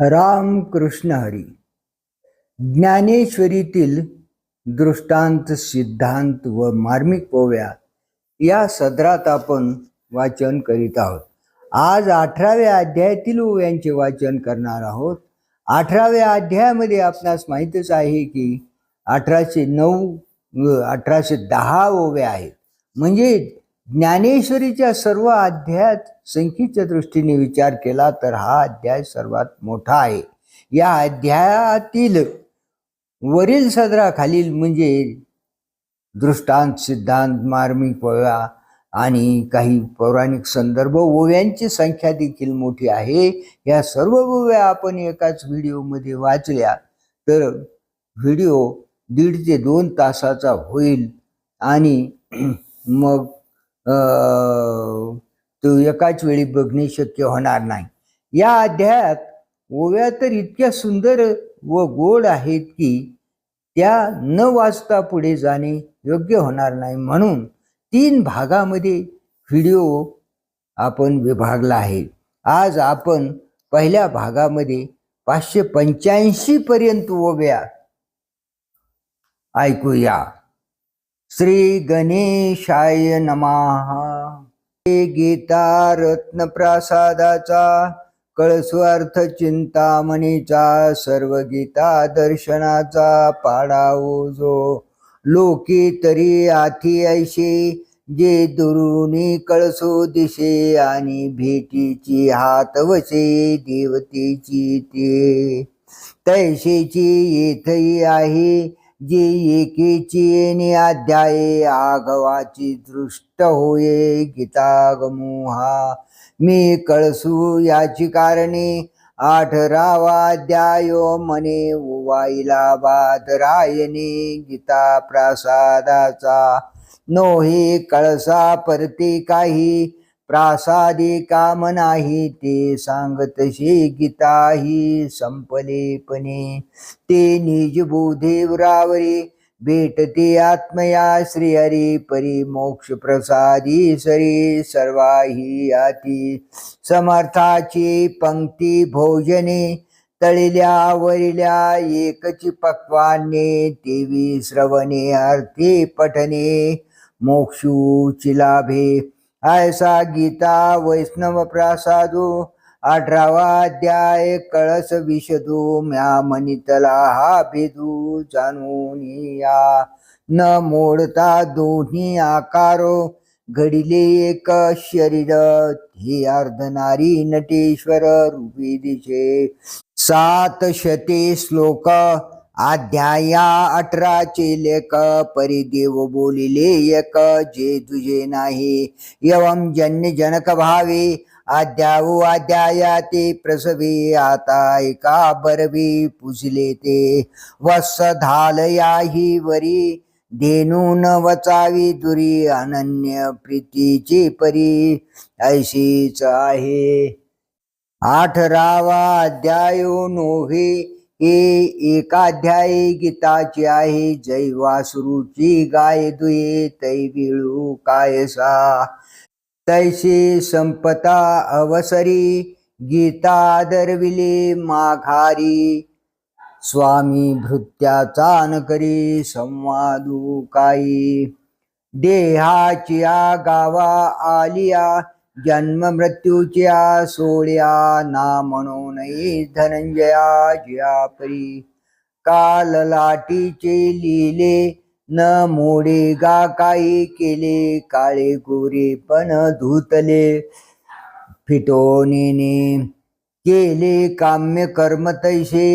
राम कृष्ण हरी. ज्ञानेश्वरीतील दृष्टांत सिद्धांत व मार्मिक पोव्या या सदरात आपण वाचन करीत आहोत. आज अठराव्या अध्यायातील ओव्यांचे वाचन करणार आहोत. अठराव्या अध्यायामध्ये आपणास माहीतच आहे की अठराशे नऊ अठराशे दहा ओव्या आहेत. म्हणजे ज्ञानेश्वरीच्या सर्व अध्यायात संख्येच्या दृष्टीने विचार केला तर हा अध्याय सर्वात मोठा आहे. या अध्यायातील वरील सदराखालील म्हणजे दृष्टांत सिद्धांत मार्मिक पोव्या आणि काही पौराणिक संदर्भ ओव्यांची संख्या देखील मोठी आहे. या सर्व ओव्या आपण एकाच व्हिडिओमध्ये वाचल्या तर व्हिडिओ दीड ते दोन तासाचा होईल आणि मग तो एकाच वेळी बघणे शक्य होणार नाही. या अध्यायात ओव्या तर इतक्या सुंदर व गोड आहेत की त्या न वाचता पुढे जाणे योग्य होणार नाही म्हणून तीन भागामध्ये व्हिडिओ आपण विभागला आहे. आज आपण पहिल्या भागामध्ये पाचशे पंच्याऐंशी पर्यंत ओव्या ऐकूया. श्री गणेशाय नमहा हे गीता रत्न प्रसादाचा कळस्वार्थ चिंतामणीचा सर्व गीता दर्शनाचा पाडावो जो लोकी तरी आथी ऐशी जे दुरुनी कळसो दिशे आणि भेटीची हात वसे देवतेची ते. तैशीची येथही आहे जे एकेची येणे अध्याये आगवाची दृष्ट होये गीतागमोहा. मी कळसू याची कारणे आठरावा अध्यायो मने वाईला बादरायने गीता प्रसादाचा नोहे कळसा परते काही प्रासादी काम नाही ते सांगतशी गीता ही संपलेपणे ते निज बोधेवरावरी भेटते आत्मया श्रीहरी परी. मोक्ष प्रसादी सरी सर्वाही आती. समर्थाची पंक्ती भोजने तळिल्या वरिल्या एकची पक्वाने. देवी श्रवणे अर्थी पठने मोक्षूची लाभे. ऐसा गीता वैष्णव प्रासादू अठरावा अध्याय कळस विषदू म्या मनितला हा भेदू जाणून या. न मोडता दोन्ही आकारो घडिले एक शरीर हे अर्धनारी नटेश्वर रूपी दिशे. सात शते श्लोक अध्याया अठराचे लेख परिदेव बोलिले एक जे तुझे नाही. एवं जन्य जनक भावे अध्यावो अध्याया ते प्रसवे आता एका बरवी पुजले ते. वत्स धालयाही वरी धेनून वचावी दुरी अनन्य प्रीतीची परी ऐशीच आहे. आठरावा अध्यायो नोहे हे एकाध्यायी गीताची आहे. जय वासरूची गाय दुये तै विळू कायसा. तैशी संपता अवसरी गीता दरविले माघारी. स्वामी भृत्याचा न करी संवादू काही देहाच्या गावा आलिया जन्म मृत्यूच्या सोड्या ना म्हणून धनंजया जिया परी काल लाटीचे लिहिले न मोडे गा काही केले काळे गोरे पण धुतले. फिटोनीने केले काम्य कर्म तैसे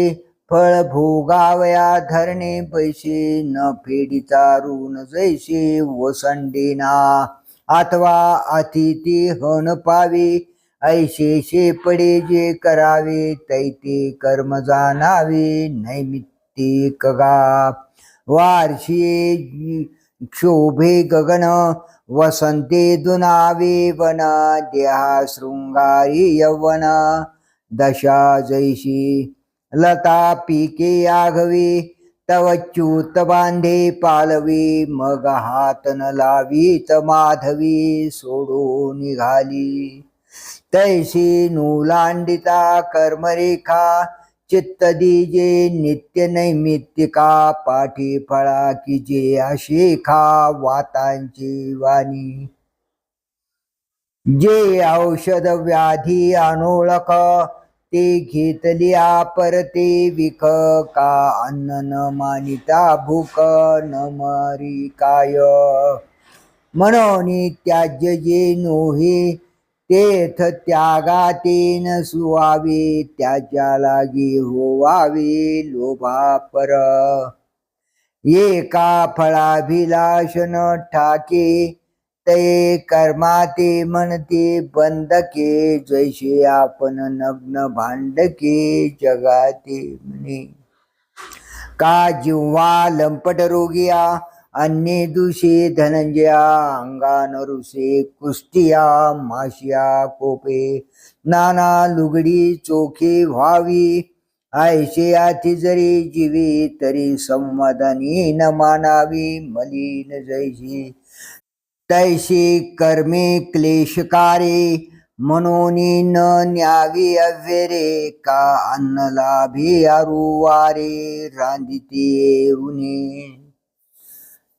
फळ भोगावया धरणे पैसे न फेडीचा ऋण जैसे वसंडेना अथवा अतिथी हन पावी. ऐशे शे पडे जे करावे तैते कर्म जाणावे नैमित्तिक गा वार्षिये क्षोभे गगन वसंते दुनावे वन देहा शृंगारी यवन. दशा जैशी लता पिके आघवी तवच्युत बांधे पालवी मग हात न लावीत माधवी सोडून निघाली. तैशी नूलांडिता कर्मरेखा चित्त दिजे नित्य नैमित्तिका पाठी फळा कि जे अशेखा वातांची वाणी. जे औषध व्याधी अनोळख ते घेतली परते विख का अन्न न मानिता भूक न मरी काय? म्हणून त्याज्य जे नोहे तेथ त्यागा न सुवावे त्याच्या लागी होवावे लोभा पर एका फळाभिलाषण ठाके ते कर्माते म्हणते बंदके जैसे आपण नग्न भांडके जगाते म्हणे. का जिव्हा लंपट रोगिया अन्य दुषे धनंजया अंगान रुसे कुस्तिया माशिया कोपे नाना लुगडी चोखे व्हावी आयशे आती जरी जीवी तरी संवादानी न मानावी मलिन जैशी तैशी कर्मे क्लेशकारे मनोनी न न्यावी अव्यरे का अन्न लाभे अरुवारे रांदिते उने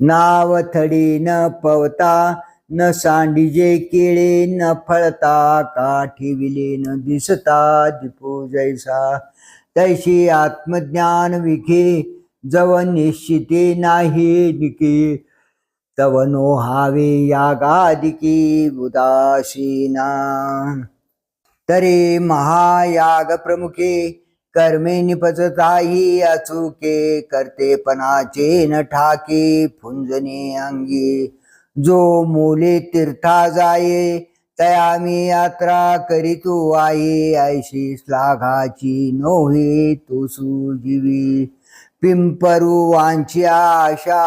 नावथडी न पवता न सांडिजे केळे न फळता का ठेविले न दिसता दिपो जैसा. तैशी आत्मज्ञान विखे जव निश्चिते नाही निके तव नो हावे यागादिकी उदासीना। तरे महायाग प्रमुखे कर्मे निपचताही अचुके करतेपणाचे न ठाके फुंजने अंगी। जो मोले तीर्था जाये तया मी यात्रा करीतो आहे ऐशी श्लाघाची नोहे तो सुजीवी। पिंपरू वांच्या आशा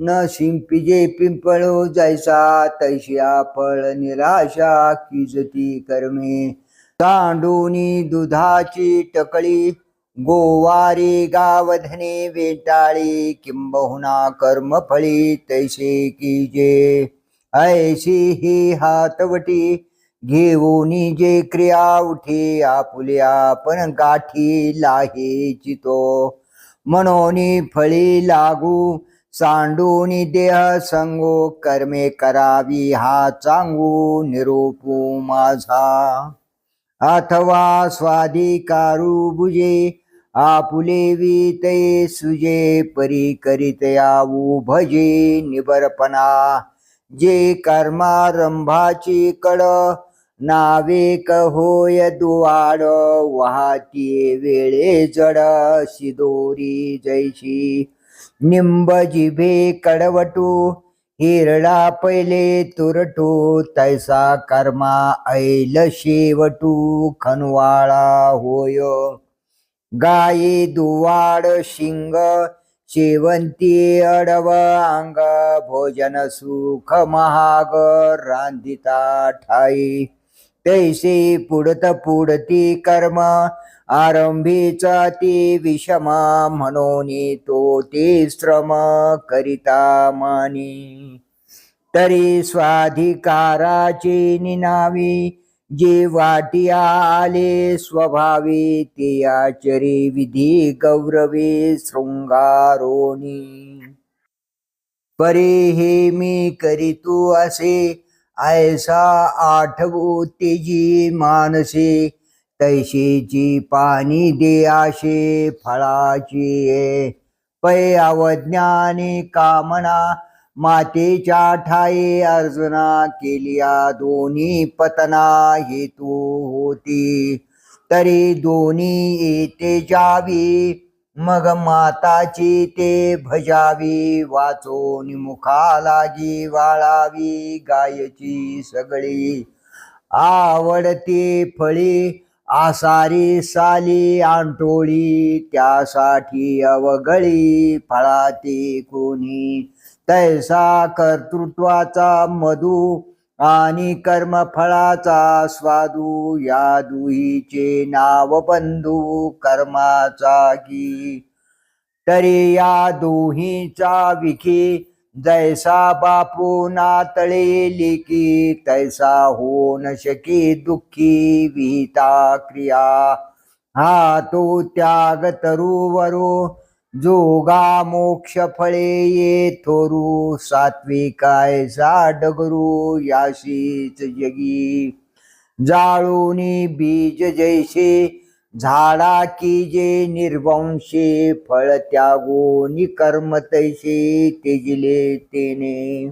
न शिंपिजे पिंपळो जैसा तैशिया फळ निराशा किजती कर्मे. तांडूनी दुधाची टकळी गोवारी गावधने वेटाळी किंबहुना कर्मफळी तैसे किजे. ऐशी ही हातवटी घेऊनी जे क्रिया उठे आपुल्या पण गाठी लाही चितो मनोनी फळी लागू सांडूनी देह संगो कर्मे करावी हा चांगू निरोपू माझा. अथवा स्वाधिकारू बुजे आपुले विते सुजे परी करीत भजे निबरपणा. जे कर्मारंभाची कड नावेक होय दुवाड वाहती वेळे जड शिदोरी जैशी. निंब जिभे कडवटू हिरडा पहिले तुरटू तैसा कर्मा ऐल शेवटू खनवाळा होय. गाये दुवाड शिंग शेवंती अडव अंग भोजन सुख महाग रांधिता ठाई. तैसे पुडत पुडती कर्म आरंभीचा ते विषमा म्हणून तो ते श्रम करिता मानी. तरी स्वाधिकाराचे निनावी जे वाटिया आले स्वभावी ते आचरी विधी गौरवे शृंगारोनी. परे हे मी करीतू असे ऐसा आठवू तेजी मानसे तैशीची पाणी दे फळाची ये. पै अवज्ञानी कामना मातेच्या ठाई अर्जुना केलिया दोन्ही पतना हेतू होती तरी दोन्ही येते जावी मग माताची ते भजावी वाचोनी मुखाला जी वाळावी गायची सगळी आवडते फळी आसारी साली आंटोळी त्यासाठी अवगळी फळाते कोणी तैसा कर्तृत्वाचा मधू आणि कर्मफळाचा स्वादू. या दुहीचे नाव बंधू कर्माचा गी तरी या दोहीचा विखी जैसा बापू नातळे लेकी तैसा हो न शके दुःखी विहिता क्रिया। हा तो त्याग तरुवरो जोगा मोक्ष फळे ये थोरू सात्विकाय सा डगरू याशीच जगी। जाळूनी बीज जैसे झाडा की जे निर्वंशे फळ त्यागोनी कर्म तैसे तेजिले तेने.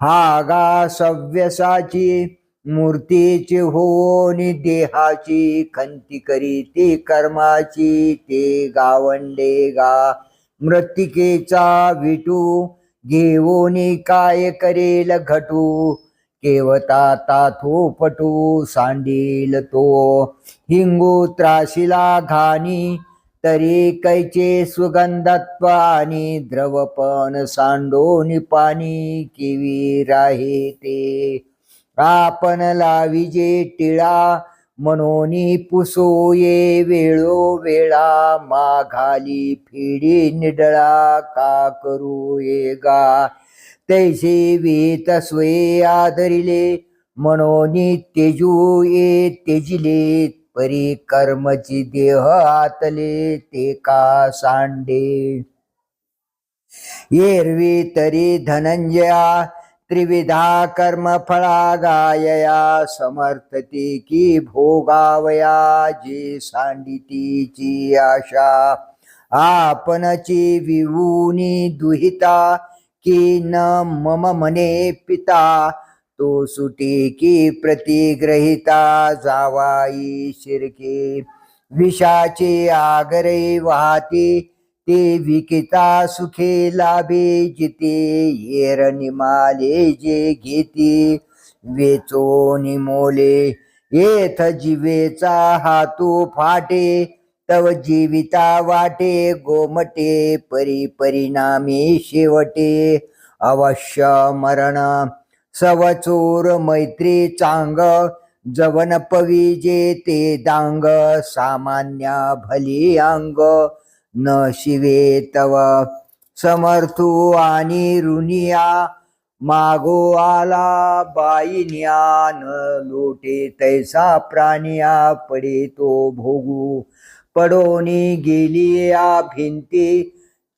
हा गा सव्यसाची मूर्तीची होनी देहाची खंती करी ते कर्माची ते गावंडे गा. मृत्तिकेचा विटू घेऊनी काय करेल घटू? केवता ताथो पटू सांडील तो. हिंगू त्राशिला घाणी तरी कैचे सुगंधत्व आणि द्रवपण सांडोनी पाणी किवी राहे ते. आपण लाविजे टिळा मनोनी पुसो ये वेळो वेळा माघाली फिडी निडळा का करू ये गा. तैसे वेत स्वे आदरिले मनोनी तेजू ये तेजिले परी कर्मची देह आतले ते का सांडे? एरवी तरी धनंजया त्रिविधा कर्म फळा गायया समर्थते की भोगावया जी सांडितीची आशा. आपणची विवूनी दुहिता की न मम मने पिता तो सुटी की प्रतिग्रहिता जावाई शिरके। विषाचे आगरे वाहते ते विकिता सुखे लाभे जिते येर निमाले जे घेते। वेचो निमोले येथ जिवेचा हातू फाटे तव जीविता वाटे गोमटे परी परिणामी शेवटे. अवश्य मरण. सवचोर मैत्री चांग. जवन पविजे ते दांग. सामान्य भली अंग. न शिवे तव. समर्थू आणि ऋणिया. मागो आला बाईन्या. न लोटे तैसा प्राणिया. पडे तो भोगू. पडोनी गेली या भिंती.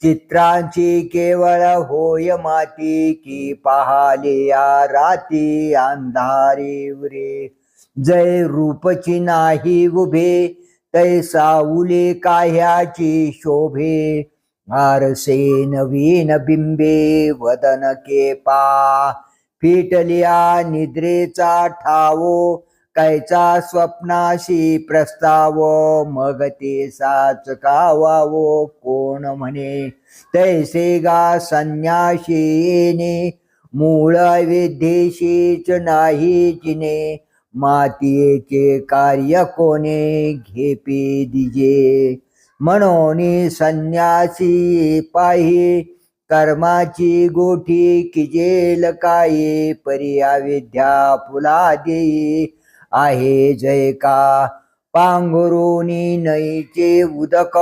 चित्रांची केवळ होय माती की पाहाले या राती अंधारी उरे जय रूपची नाही उभे तै साऊले काह्याची शोभे. आरसे नवीन बिंबे वदन के पा. फिटलिया निद्रेचा ठावो कैचा स्वप्नाशी प्रस्ताव मग ते साच कावावो कोण म्हणे? तैसे गा संन्याशी येणे मूळ विद्येशीच नाही जिने मातीचे कार्य कोणे घेपे दिजे? म्हणून संन्यासी पाही कर्माची गोठी किजेल काही पर्या विद्या फुला देई आहे जय का? पांघरुणी नईचे उदक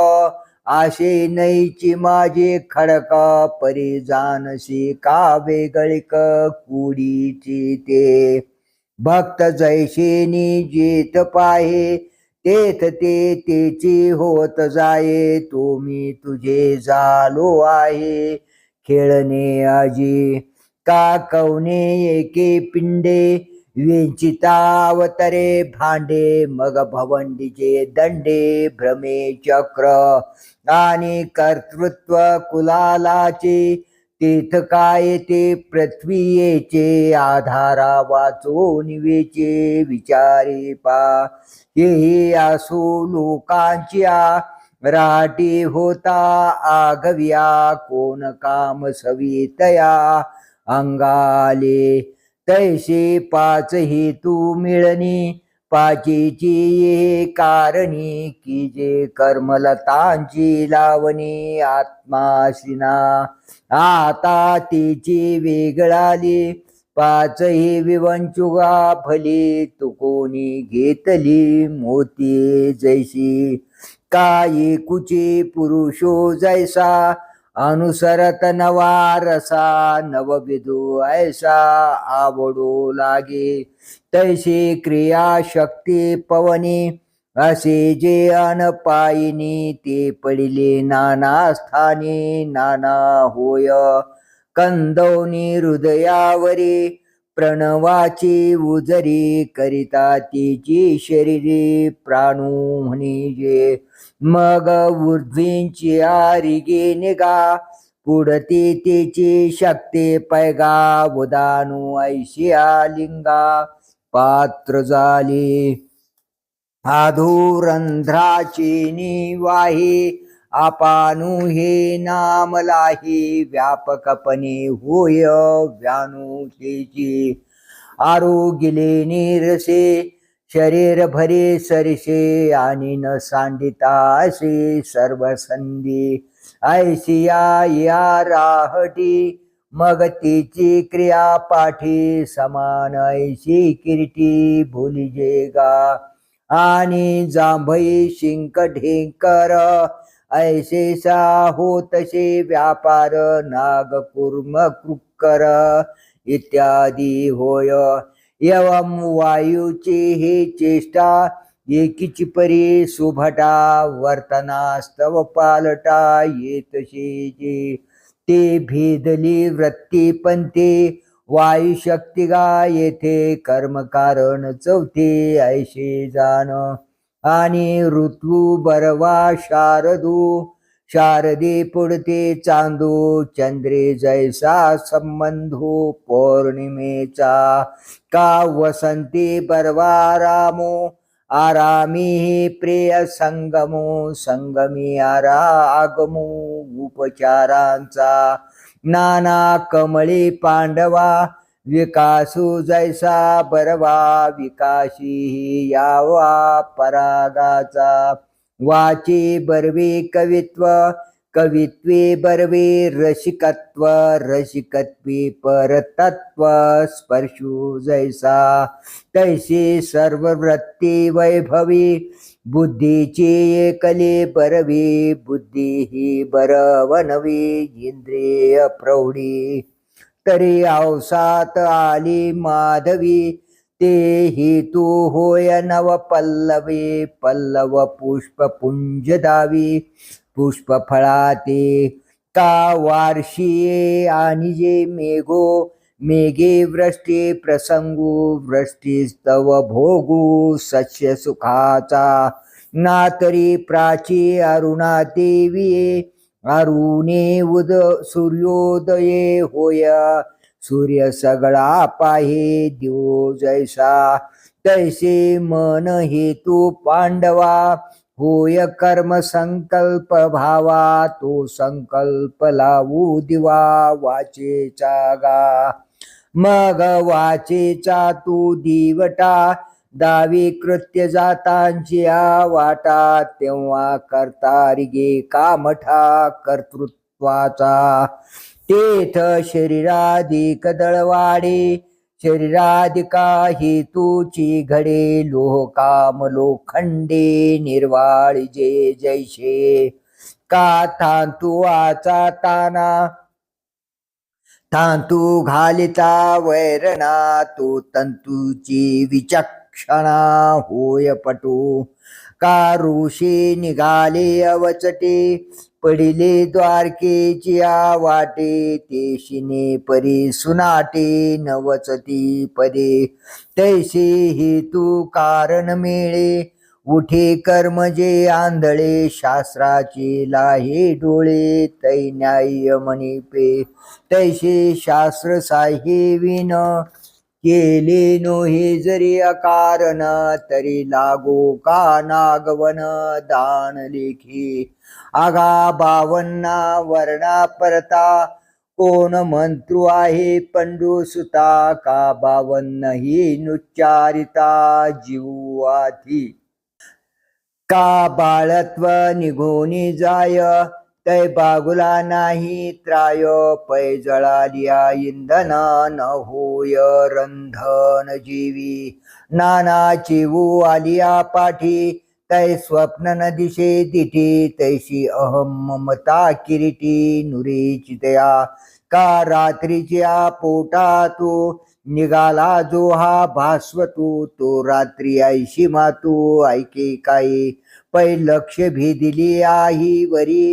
आशे नईची माझे खडक परी जानसी का वेगळिक कुडीची ते? भक्त जैशेनी जेत पाहे तेथ ते तेची होत जाये तुम्ही तुझे झालो आहे खेळणे आजी का कवने एके पिंडे? विंचितावतरे भांडे मग भवंडीचे दंडे भ्रमे चक्र आणि कर्तृत्व कुलालाचे तीर्थ काय ते पृथ्वीयेचे आधारा वाचो निवेचे विचारे पा. हे असो लोकांच्या राटी होता आगव्या कोण काम सवितया अंगाले तैसे पाच हेतू मिळणी पाचीची कारणी की जे कर्मलतांची लावणी. आत्माशिना आता तिची वेगळाली. पाच ही विवंचुगा फली तू कोणी घेतली मोती जैसी. काय कुची पुरुषो जैसा अनुसरत नवा रसा नवविधू ऐसा आवडू लागे तैशी क्रिया शक्ती पवनी असे जे अनपायिनी ते पडिले नाना स्थानी नाना होय कंदवनी हृदयावरी प्रणवाची उजरी करिता तिची शरीरी प्राणू म्हणजे मग उर्ध्वींची आरिगे निगा पुढती तिची शक्ती पैगा. उदानू ऐशिया लिंगा पात्र झाली. आधुरंध्राची निवाही. आपानु हे नामलाही व्यापकपणे होय व्यानुतेची आरोग्यले निरसे शरीर भरे सरसे आणि न सांडिता असे सर्व संधी ऐसिया या राहटी मग तिची क्रिया पाठी समान ऐशी किरीटी भुलिजे गा. आणि जांभई शिंक ढेंकर ऐसे हो तसे व्यापार नाग कुर्म कृक्कर इत्यादी होय. एवं वायूचे हे चेष्टा एकीची परी सुभटा वर्तनास्तव पालटा येतशी जे ते भेदली वृत्ती पंथे वायुशक्तिगा येथे कर्मकारण चौथे ऐशे जाण आणि ऋतू बरवा शारदू. शारदे पुढते चांदू. चंद्रे जैसा संबंधू पौर्णिमेचा. का वसंती बरवा रामो. आरामी हे प्रिय संगमो. संगमी आरा आगमो उपचारांचा. नाना कमळी पांडवा. विकासू जैसा बरवा विकाशी यावा परागाचा. वाची बरवी कवित्व कवित्वे बरवे रसिकत्व रसिकत्वे परतत्व स्पर्शू जैसा. तैसी सर्व वृत्ती वैभवी बुद्धीची एकले बरवी बुद्धी ही बरवनवी इंद्रिय प्रौढी. तरी अवसात आली माधवी तेही तू होय नव पल्लवी पल्लव पुष्प पुंज दावी. पुष्प फळाते का वार्षिये आणि जे मेघो मेघे वृष्टी प्रसंगू वृष्टी स्तव भोगू सस्य सुखाचा ना तरी प्राची अरुणा देवी अरुणे उद सूर्योदये होय। सूर्य सगळा पाहे दिवो जैसा। तैसे मन हेतू पांडवा। होय कर्म संकल्प भावा तो संकल्प लावू दिवा वाचेचा गा। मग वाचेचा तू दिवटा दावी कृत्य जातांची वाटा तेव्हा करता रिगे कामठा कर्तृत्वाचा. तेथ शरीराधिक दळवाडे शरीराधिका हेतूची घडे लोह काम लोखंडे निर्वाळ जे जैसे का थांतू आचा ताना? तांतू घालिता वैरणा तो तंतूची क्षणा होय पटू. का ऋषी निघाले अवचटे पडिले द्वारकेची आ वाटे ते शिने परी सुनाटे नवचती पदे. तैसे हेतू कारण मेळे उठे कर्म जे आंधळे शास्त्राचे लाहे डोळे तै न्याय मणिपे तैसे शास्त्र साहेविन केली नोही जरी अकारण तरी लागो का नागवन? दान लेखी. आगा बावन्ना वर्णा परता. कोण मंत्रु आहे पंडू सुता? का बावन्न ही नुच्चारिता जीवाती का बाळत्व निघोनी जाय? तै बागुला नाही त्राय पै जळालिया इंधना न होय रंधन जीवी. नाना चिवू आलिया पाठी तै स्वप्न न दिशे दिठी तैशी अहम ममता किरीटी नुरी चितया का रात्रीच्या पोटा तू निघाला जो हा भास्वतू तो रात्री ऐशी मातू ऐके काही. पै लक्ष भेदिली आही वरी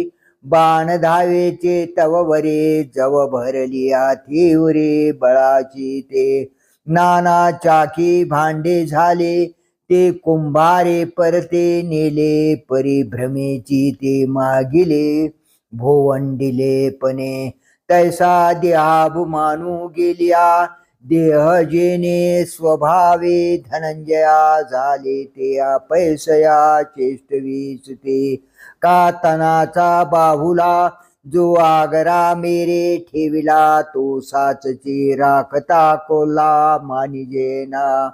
बाण धावेचे तव वरे जव भरली आथिवरे बळाची ते. नाना चाकी भांडे झाले ते कुंभारे परते नेले परिभ्रमेची ते मागिले भोवंडिले पणे तैसा देहाभू मानू गेलिया देह जेने स्वभावे धनंजया झाले ते पैसया चेष्टवीस ते का तनाचा बाहुला जो आगरा मेरे ठेविला तो साचची राखता कोला मानिजेना.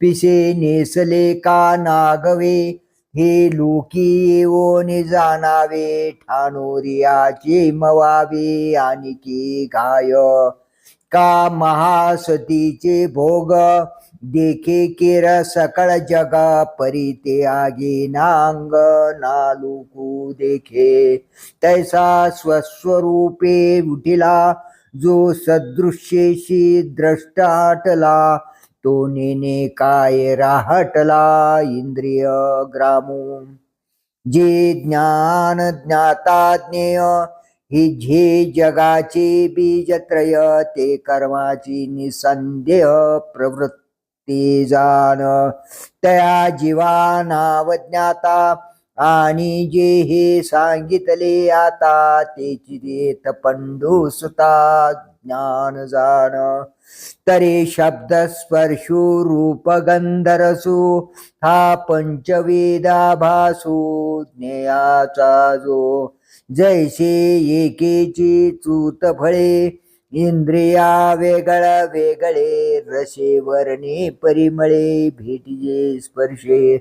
पिसे नेसले का नागवे हे लोकी येऊन जाणावे. ठाणोरियाचे मवावे आणि की का महासतीचे भोग? देखे केर सकळ जग परी ते आगे नांग नालुकू देखे. तैसा स्वस्वरूपे उठिला जो सदृश्येशी द्रष्टाटला तो नेने काय राहटला इंद्रिय ग्रामू. जे ज्ञान ज्ञाता ज्ञेय ही झे जगाचे बीजत्रय ते कर्माची निसंदेह प्रवृत्ती जाण. तया जीवानावज्ञाता आणि जे हे सांगितले आता तेची देत पंडू सुता ज्ञान जाण. तरी शब्द स्पर्शू रूप गंधरसू हा पंचवेदा भासू ज्ञेयाचा जो जैसे एकेची चूत फळे इंद्रिया वेगळ वेगळे रसे वर्णे परिमळे भेटीजे स्पर्शे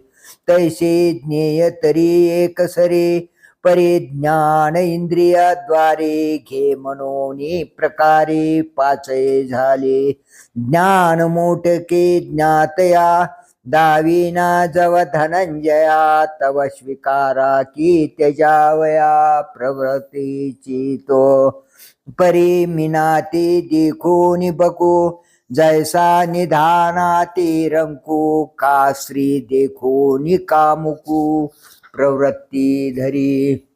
तैसे ज्ञेय तरी एकसरे परिज्ञान इंद्रियाद्वारे घे मनोनी प्रकारे पाचय झाले. ज्ञान मोटके ज्ञातया दाविना जव धनंजया तव स्वीकारा की त्यजावया प्रवृत्तीची तो. परिमिनाती देखून बकू जैसा निधानाती रंकू का श्री देखून कामुकू प्रवृत्ती धरी.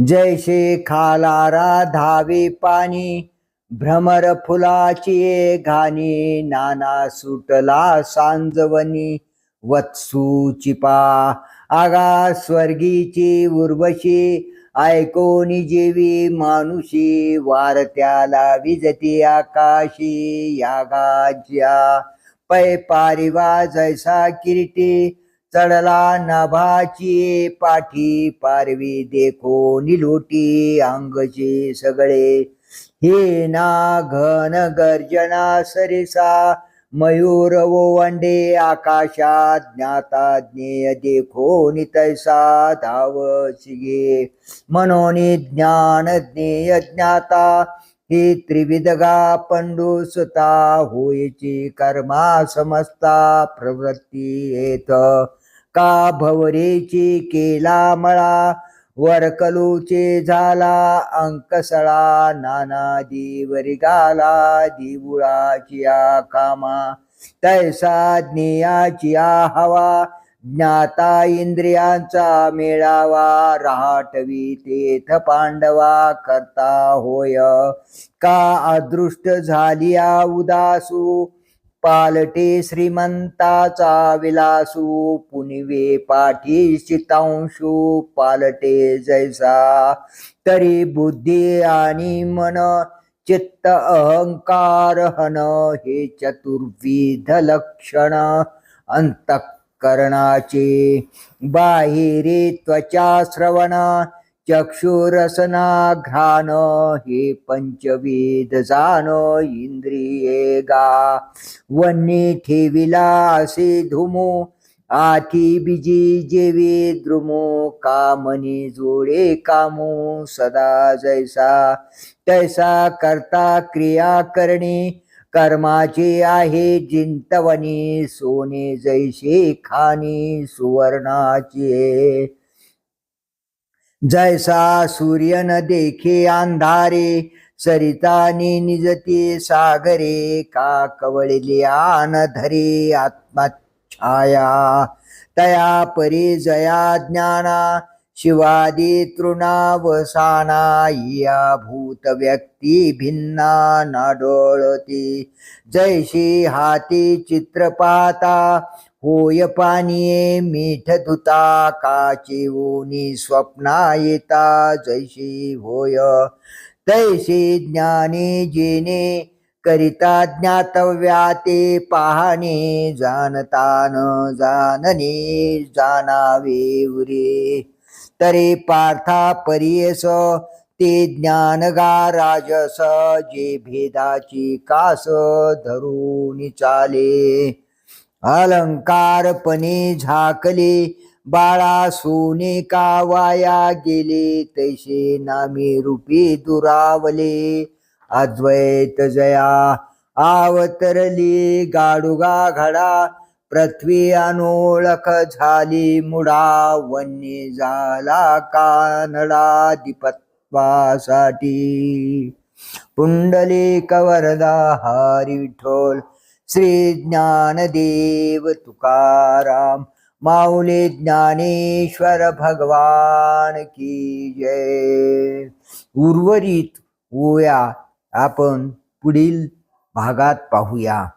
जैसे खालारा धावे पाणी भ्रमर फुलाची घाणी नाना सुटला सांजवनी वत्सू चिपा आगा स्वर्गीची उर्वशी ऐकोनी जेवी मानुषी वारत्याला विजती आकाशी यागाच्या पै पारिवा जैसा किरीटी चढला नभाची पाठी पारवी देखो निलोटी अंगचे सगळे. हे ना घन गर्जना सरिसा मयूर वंडे आकाशात ज्ञाता ज्ञेय देखो नितैसा धाव शिगे मनोनी ज्ञान ज्ञेय ज्ञाता हे त्रिविधगा पंडू सुता होयची कर्मा समजता प्रवृत्ती येत। का भवरेची केला मळा वरकलूचे झाला अंकसळा नाना दिवरी गाला दिवुळाची कामा तैसा ज्ञेयाची हवा ज्ञाता इंद्रियांचा मेळावा राहाटवी तेथ पांडवा करता होय. का अदृष्ट झाली आ उदासू? पालटे श्रीमंताचा विलासू पुनिवे पाठी चितांशु पालटे जैसा. तरी बुद्धी आणि मन चित्त अहंकार हन हे चतुर्विध लक्षण अंतकरणाचे. बाहिरी त्वचा श्रवण चक्षुरसना घ्राण हे पंचवेद जाण इंद्रिये गा वन्नी ठेविला असे धुमो आठी बिजी जेवे द्रुमो कामनी जोडे कामो सदा जैसा तैसा करता क्रिया करणे. कर्माचे आहे जिंतवनी सोने जैसे खानी सुवर्णाचे. जैसा सूर्य न देखे अंधारे सरिता निजते सागरे का कवळले आन धरे आत्मछाया। तया परे जया ज्ञाना शिवादी तृणावसाना या भूत व्यक्ती भिन्ना नाडोळती जैशी हाती चित्रपाता होय पानिये मीठ धुता काची ऊनी स्वप्ना येता जैशी होय. तैसे ज्ञानी जेने करिता ज्ञातव्या ते पाहणे जाणता न जाणणे जाणावे उरे तरे पार्था परियस ते ज्ञानगा राजस जे भेदाची कास धरून चाले. अलंकारपणे झाकले बाळा सोने का वाया गेले तैसे नामी रूपी दुरावले. अद्वैत जया आवतरली गाडुगा घडा पृथ्वी अनोळख झाली मुडा वन्य झाला कानडा दिपत्वासाठी पुंडली कवरदा हरी विठ्ठल श्री ज्ञानदेव तुकाराम माऊली ज्ञानेश्वर भगवान की जय. उर्वरित ओया आपण पुढील भागात पाहूया.